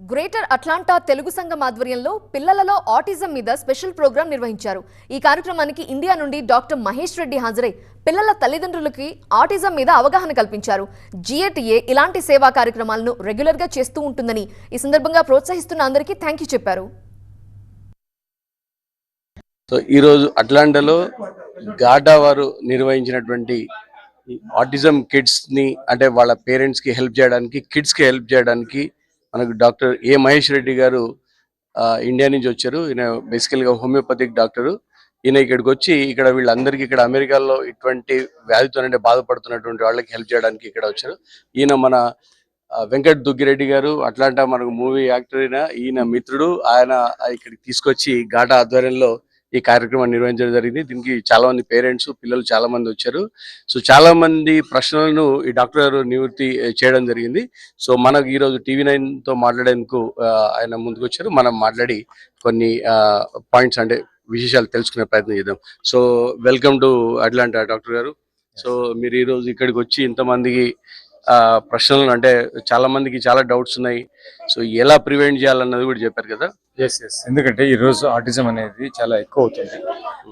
Greater Atlanta Telugu సంఘం ఆధ్వర్యంలో పిల్లలలో ఆటిజం మీద స్పెషల్ ప్రోగ్రాం నిర్వహించారు. ఈ కార్యక్రమానికి ఇండియా నుండి డాక్టర్ మహేష్ రెడ్డి హాజరై పిల్లల తల్లిదండ్రులకి ఆటిజం మీద అవగాహన కల్పించారు. జిఏటిఏ ఇలాంటి సేవా కార్యక్రమాలను రెగ్యులర్గా చేస్తూ ఉంటుందని ఈ సందర్భంగా ప్రోత్సహిస్తున్న అందరికీ థ్యాంక్ యూ చెప్పారు. సో ఈరోజు అట్లాంటాలో గాటా వారు నిర్వహించినటువంటి ఆటిజం కిడ్స్ని అంటే వాళ్ళ పేరెంట్స్కి హెల్ప్ చేయడానికి కిడ్స్కి హెల్ప్ చేయడానికి మనకు డాక్టర్ ఏ మహేష్ రెడ్డి గారు ఆ, ఇండియా నుంచి వచ్చారు. ఈయన బేసికల్గా హోమియోపతిక్ డాక్టర్. ఈయన ఇక్కడికి వచ్చి ఇక్కడ వీళ్ళందరికీ ఇక్కడ అమెరికాలో ఇటువంటి వ్యాధితో అంటే బాధపడుతున్నటువంటి వాళ్ళకి హెల్ప్ చేయడానికి ఇక్కడ వచ్చారు. ఈయన మన ఆ, వెంకట్ దుగ్గిరెడ్డి గారు అట్లాంటా మనకు మూవీ యాక్టర్ అయిన ఈయన మిత్రుడు. ఆయన ఇక్కడికి తీసుకొచ్చి ఘాటా ఆధ్వర్యంలో ఈ కార్యక్రమాన్ని నిర్వహించడం జరిగింది. దీనికి చాలా మంది పేరెంట్స్ పిల్లలు చాలా మంది వచ్చారు. సో చాలా మంది ప్రశ్నలను ఈ డాక్టర్ గారు నివృత్తి చేయడం జరిగింది. సో మనకు ఈ రోజు టీవీ నైన్తో మాట్లాడేందుకు ఆయన ముందుకు వచ్చారు మనం మాట్లాడి కొన్ని పాయింట్స్ అంటే విశేషాలు తెలుసుకునే ప్రయత్నం చేద్దాం. So welcome to Atlanta doctor గారు. సో మీరు ఈ రోజు ఇక్కడికి వచ్చి ఇంతమందికి ప్రశ్నలు అంటే చాలా మందికి చాలా డౌట్స్ ఉన్నాయి. సో ఎలా ప్రివెంట్ చేయాలన్నది కూడా చెప్పారు కదా. ఎస్ ఎస్ ఎందుకంటే ఈ రోజు అనేది చాలా ఎక్కువ అవుతుంది.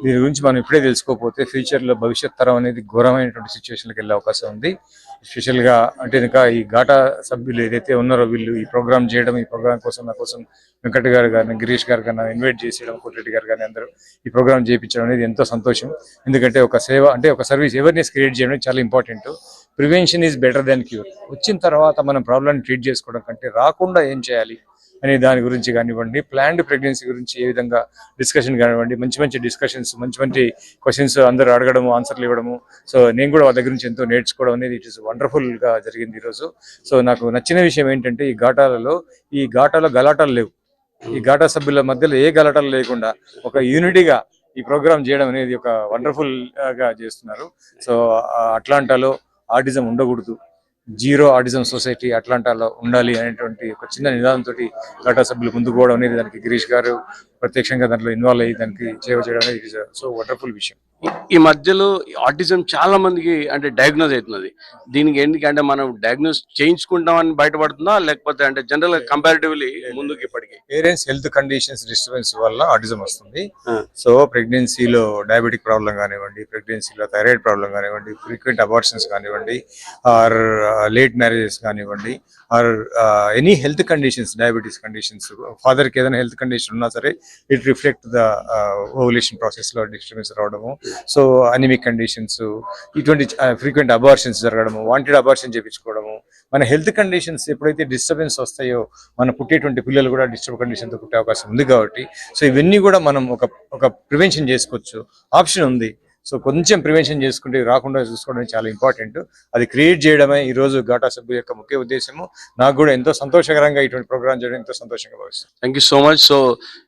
దీని గురించి మనం ఇప్పుడే తెలుసుకోకపోతే ఫ్యూచర్లో భవిష్యత్ తరం అనేది ఘోరమైనటువంటి సిచ్యువేషన్కి వెళ్ళే అవకాశం ఉంది. స్పెషల్గా అంటే ఇంకా ఈ ఘాటా సభ్యులు ఏదైతే ఉన్నారో వీళ్ళు ఈ ప్రోగ్రామ్ చేయడం ఈ ప్రోగ్రామ్ కోసం నా కోసం వెంకట గారు కానీ గిరీష్ గారు కానీ ఇన్వైట్ చేసేయడం కోటిరెడ్డి గారు కానీ అందరూ ఈ ప్రోగ్రామ్ చేయించడం అనేది ఎంతో సంతోషం. ఎందుకంటే ఒక సేవ అంటే ఒక సర్వీస్ అవేర్నెస్ క్రియేట్ చేయడం చాలా important prevention is better than cure వచ్చిన తర్వాత మనం ప్రాబ్లమ్ ట్రీట్ చేసుకోవడం కంటే రాకుండా ఏం చేయాలి? అనే దాని గురించి కానివ్వండి ప్లాన్డ్ ప్రెగ్నెన్సీ గురించి ఏ విధంగా డిస్కషన్ కానివ్వండి మంచి మంచి డిస్కషన్స్ మంచి మంచి క్వశ్చన్స్ అందరూ అడగడము ఆన్సర్లు ఇవ్వడము. సో నేను కూడా వాళ్ళ దగ్గర నుంచి ఎంతో నేర్చుకోవడం అనేది ఇట్ ఇస్ వండర్ఫుల్గా జరిగింది ఈరోజు. సో నాకు నచ్చిన విషయం ఏంటంటే ఈ ఘాటాలలో ఈ ఘాటాలో గలాటాలు లేవు. ఈ ఘాటా సభ్యుల మధ్యలో ఏ గలాటాలు లేకుండా ఒక యూనిటీగా ఈ ప్రోగ్రామ్ చేయడం అనేది ఒక వండర్ఫుల్గా చేస్తున్నారు. సో అట్లాంటాలో ఆర్టిజం ఉండకూడదు. జీరో ఆటిజం సొసైటీ అట్లాంటాలో ఉండాలి అనేటువంటి ఒక చిన్న నిదానంతో ఘటా సభ్యులు ముందుకు పోవడం అనేది దానికి గిరీష్ గారు ప్రత్యక్షంగా దాంట్లో ఇన్వాల్వ్ అయ్యి దానికి సేవ చేయడం అనేది సో వండర్ఫుల్ విషయం. ఈ- మధ్యలో ఆటిజం చాలా మందికి అంటే డయాగ్నోజ్ అవుతున్నది. దీనికి ఎందుకంటే మనం డయాగ్నోజ్ చేయించుకుంటామని బయటపడుతుందా? లేకపోతే అంటే జనరల్గా కంపారిటివ్లీ ముందుకు ఇప్పటికి? పేరెంట్స్ హెల్త్ కండిషన్స్ డిస్టర్బెన్స్ వల్ల ఆటిజం వస్తుంది. సో ప్రెగ్నెన్సీలో డయాబెటిక్ ప్రాబ్లం కానివ్వండి ప్రెగ్నెన్సీలో థైరాయిడ్ ప్రాబ్లం కానివ్వండి ఫ్రీక్వెంట్ అబార్షన్స్ కానివ్వండి ఆర్ లేట్ మ్యారేజెస్ కానివ్వండి or any health conditions diabetes conditions ఫాదర్కి ఏదైనా హెల్త్ కండిషన్ ఉన్నా సరే ఇట్ రిఫ్లెక్ట్ ద ఓవులేషన్ ప్రాసెస్లో డిస్టర్బెన్స్ రావడము. సో అనిమిక్ కండిషన్స్ ఇటువంటి ఫ్రీక్వెంట్ అబార్షన్స్ జరగడము వాంటెడ్ అబార్షన్ చేయించుకోవడము మన హెల్త్ కండిషన్స్ ఎప్పుడైతే డిస్టర్బెన్స్ వస్తాయో మన పుట్టేటువంటి పిల్లలు కూడా డిస్టర్బ్ కండిషన్తో పుట్టే అవకాశం ఉంది కాబట్టి సో ఇవన్నీ కూడా మనం ఒక ఒక ప్రివెన్షన్ చేసుకోవచ్చు. ఆప్షన్ ఉంది. సో కొంచెం ప్రివెన్షన్ చేసుకుంటే రాకుండా చూసుకోవడం చాలా ఇంపార్టెంట్. అది క్రియేట్ చేయడమే ఈ రోజు ఘాటా సభ్యు యొక్క ముఖ్య ఉద్దేశము. నాకు కూడా ఎంతో సంతోషకరంగా ఇటువంటి ప్రోగ్రామ్ చేయడం ఎంతో సంతోషంగా భావిస్తాను thank you so much so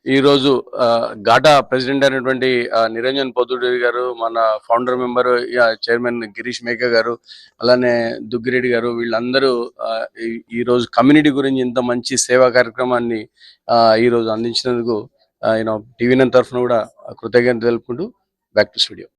ఈ రోజు ఆ, ఘాటా ప్రెసిడెంట్ అయినటువంటి నిరంజన్ పొద్దుడి గారు మన ఫౌండర్ మెంబర్ చైర్మన్ గిరీష్ మేక గారు అలానే దుగ్గిరెడ్డి గారు వీళ్ళందరూ ఈ- రోజు కమ్యూనిటీ గురించి ఇంత మంచి సేవా కార్యక్రమాన్ని ఆ, ఈ రోజు అందించినందుకు యూనో టీవీ నన్ తరఫున కూడా కృతజ్ఞత తెలుపుకుంటూ బ్యాక్ టు స్టూడియో